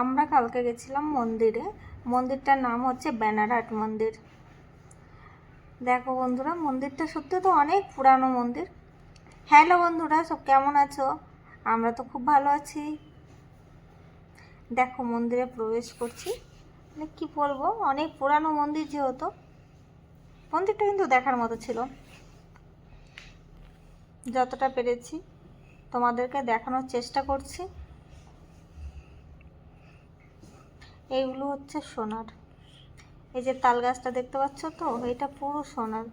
আমরা কালকে গেছিলাম মন্দিরে। মন্দিরটার নাম হচ্ছে ব্যানারহাট মন্দির। দেখো বন্ধুরা, মন্দিরটা সত্যি তো অনেক পুরানো মন্দির। হ্যালো বন্ধুরা, সব কেমন আছো? আমরা তো খুব ভালো আছি। দেখো মন্দিরে প্রবেশ করছি। মানে কি বলব, অনেক পুরানো মন্দির যেহেতু, মন্দিরটা কিন্তু দেখার মতো ছিল। যতটা পেরেছি তোমাদেরকে দেখানোর চেষ্টা করছি। এইগুলো হচ্ছে সোনার। এই যে তাল গাছটা দেখতে পাচ্ছ তো, এটা পুরো সোনার।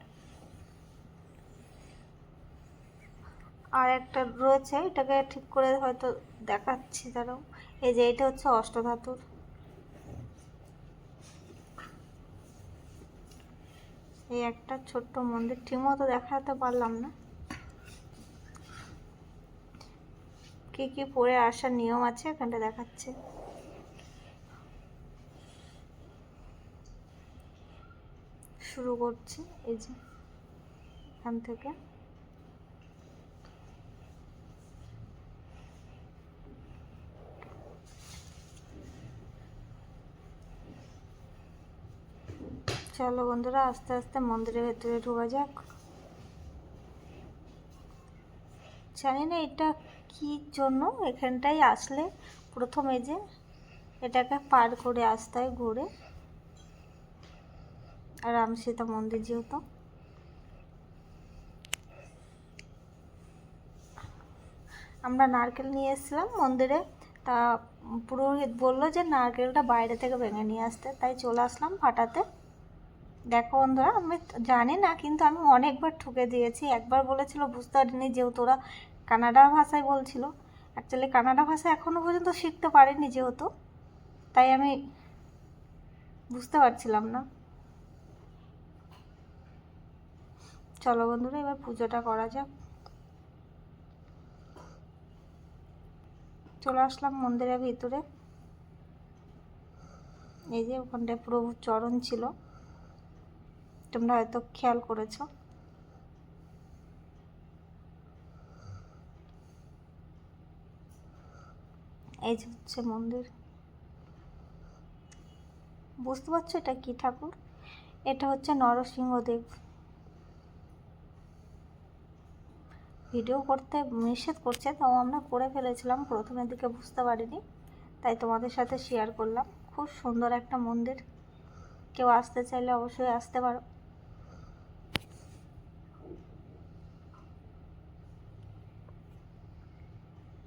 আর একটা রয়েছে, এটাকে ঠিক করে হয়তো দেখাচ্ছি তারাও। এই যে এটা হচ্ছে অষ্টধাতুর। এই একটা ছোট্ট মন্দির ঠিকমতো দেখাতে পারলাম না। কি কি পরে আসার নিয়ম আছে এখানটা দেখাচ্ছে। শুরু করছি, এই যে এখান থেকে। চলো বন্ধুরা, আস্তে আস্তে মন্দিরের ভেতরে ঢোকা যাক। জানি না এটা কি জন্য এখানটায় আসলে প্রথমে যে এটাকে পার করে আসতে হয় ঘুরে রাম সীতা মন্দির যেহেতু। আমরা নারকেল নিয়ে এসেছিলাম মন্দিরে। তা পুরোহিত বলল যে নারকেলটা বাইরে থেকে ভেঙে নিয়ে আসতে। তাই চলে আসলাম ফাটাতে। দেখো বন্ধুরা, আমি জানি না, কিন্তু আমি অনেকবার ঠুকে দিয়েছি। একবার বলেছিল, বুঝতে পারিনি যেহেতু ওরা কানাডা ভাষায় বলছিল। অ্যাকচুয়ালি কানাডা ভাষা এখনও পর্যন্ত শিখতে পারিনি যেহেতু। তাই আমি বুঝতে পারছিলাম না। চলো বন্ধুরা, এবার পুজোটা করা যাক। চলে আসলাম মন্দিরের ভিতরে। এই যে ওখানটায় প্রভুর চরণ ছিল। তোমরা হয়তো খেয়াল করেছ। এই যে হচ্ছে মন্দির। বুঝতে পারছ এটা কি ঠাকুর? এটা হচ্ছে নরসিংহদেব। ভিডিও করতে, নিষেধ করছে তাও আমরা করে ফেলেছিলাম, প্রথমের দিকে বুঝতে পারিনি। তাই তোমাদের সাথে শেয়ার করলাম। খুব সুন্দর একটা মন্দির। কেউ আসতে চাইলে অবশ্যই আসতে পারো।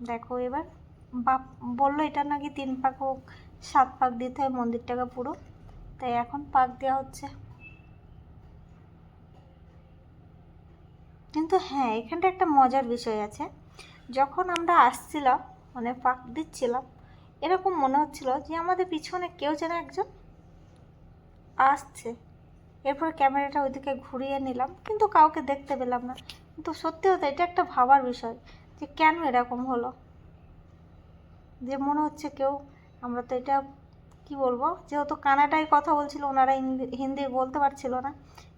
দেখো এবার, বাপ বলল এটা নাকি তিন পাক হোক, সাত পাক দিতে হয় মন্দিরটাকে পুরো। তাই এখন পাক দেওয়া হচ্ছে। কিন্তু হ্যাঁ এখানটা একটা মজার বিষয় আছে। যখন আমরা আসছিলাম মানে ফাঁক দিচ্ছিলাম, এরকম মনে হচ্ছিল যে আমাদের পিছনে কেউ যেন একজন আসছে। এরপর ক্যামেরাটা ওইদিকে ঘুরিয়ে নিলাম, কিন্তু কাউকে দেখতে পেলাম না। কিন্তু সত্যি হতো এটা একটা ভাবার বিষয় যে কেন এরকম হলো? যে মনে হচ্ছে কেউ, আমরা তো এটা কি বলব, যেহেতু কানাডায় কথা বলছিল, ওনারা হিন্দি বলতে পারছিল না,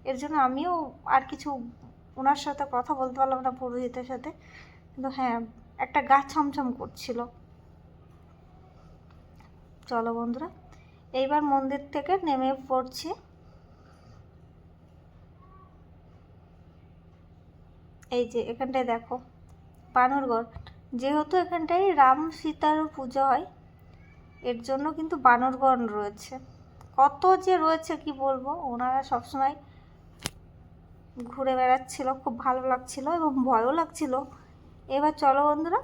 এর জন্য আমিও আর কিছু ওনার সাথে কথা বলতে পারলাম না পুরোহিতের সাথে। কিন্তু হ্যাঁ একটা গা ছমছম করছিল। চলো বন্ধুরা, এইবার মন্দির থেকে নেমে পড়ছি। এই যে এখানটায় দেখো, বানরগড়। যেহেতু এখানটায় রাম সীতার পুজো হয়, এর জন্য কিন্তু বানরগণ রয়েছে। কত যে রয়েছে কি বলব, ওনারা সবসময় ঘুরে বেড়াচ্ছিল, খুব ভালো লাগছিল এবং ভয়ও লাগছিল। এবার চলো বন্ধুরা,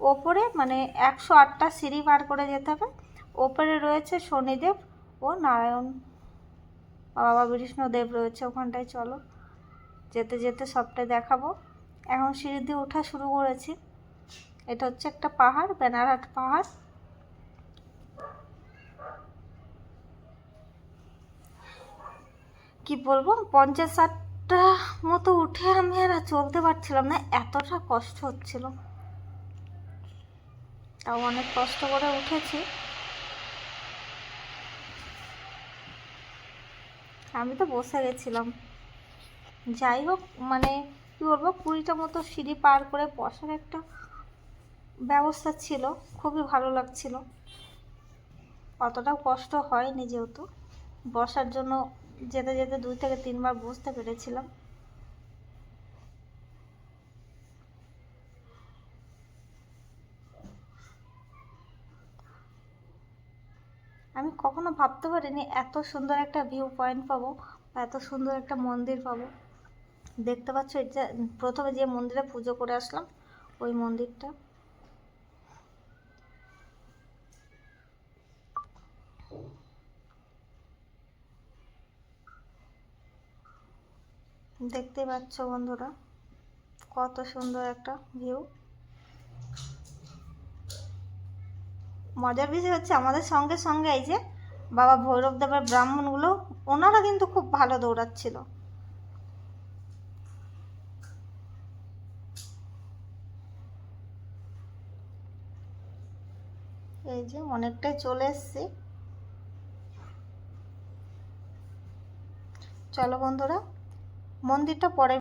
ওপরে মানে একশো আটটা সিঁড়ি পার করে যেতে হবে। ওপরে রয়েছে শনিদেব ও নারায়ণ। বাবা বিষ্ণুদেব রয়েছে ওখানটায়, চলো। যেতে যেতে সবটাই দেখাবো। এখন সিঁড়ি দিয়ে ওঠা শুরু করেছি। এটা হচ্ছে একটা পাহাড়, বেনারহাট পাহাড়। কি বলব? পঞ্চাশ ষাটটা মতো উঠে আমি আর চলতে পারছিলাম না, এতটা কষ্ট হচ্ছিল। তাও অনেক কষ্ট করে উঠেছি। আমি তো বসে গেছিলাম। যাই হোক মানে কী বলব, কুড়িটা মতো সিঁড়ি পার করে বসার একটা ব্যবস্থা ছিল, খুবই ভালো লাগছিল। অতটাও কষ্ট হয়নি যেহেতু। বসার জন্য যেতে যেতে দুই থেকে তিনবার বুঝতে পেরেছিলাম। আমি কখনো ভাবতে পারিনি এত সুন্দর একটা ভিউ পয়েন্ট পাবো বা এত সুন্দর একটা মন্দির পাবো। দেখতে পাচ্ছ এটা, প্রথমে যে মন্দিরে পুজো করে আসলাম, ওই মন্দিরটা। দেখতে পাচ্ছ বন্ধুরা, কত সুন্দর একটা ভিউ মজার বিষয় হচ্ছে আমাদের সঙ্গে সঙ্গে এই যে বাবা ভৈরব দেবের ব্রাহ্মণগুলো, ওনারা কিন্তু খুব ভালো দৌড়াচ্ছিল। এই যে অনেকটাই চলে এসছি। চলো বন্ধুরা মন্দিরটা পরে